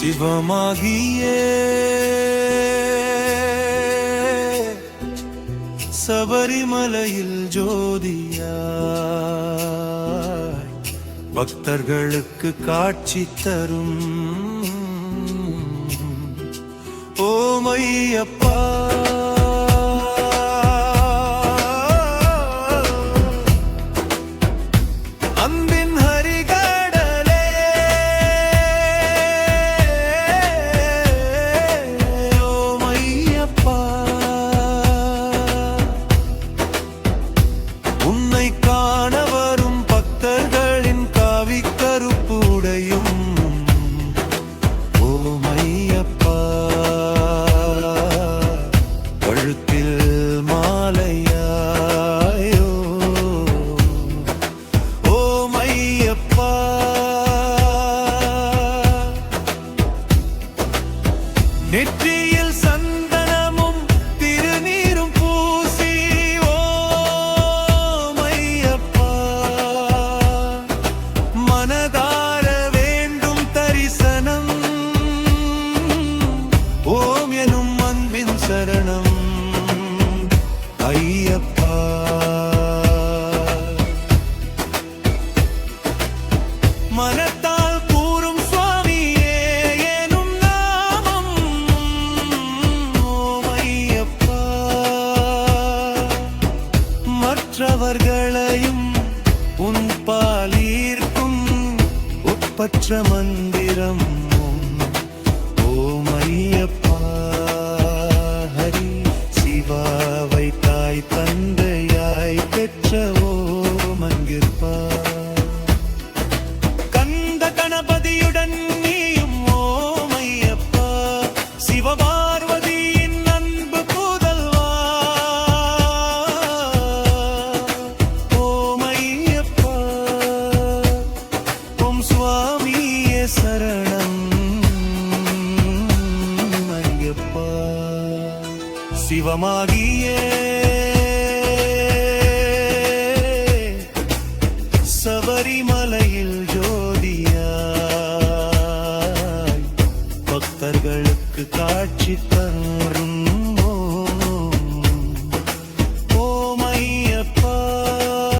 சிவமாகியே. சபரிமலையில் ஜோதியாய் பக்தர்களுக்கு காட்சி தரும். ஓமையப்பா நெற்றியில் சந்தனமும் திருநீரும் பூசி ஓமையப்பா மனதார வேண்டும் தரிசனம். ஓம் எனும் அன்பின் சரணம். ஐயப்பா பற்ற மந்திரம். சிவமாகியே. சபரிமலையில் ஜோதியாய் பக்தர்களுக்கு காட்சி தரும்.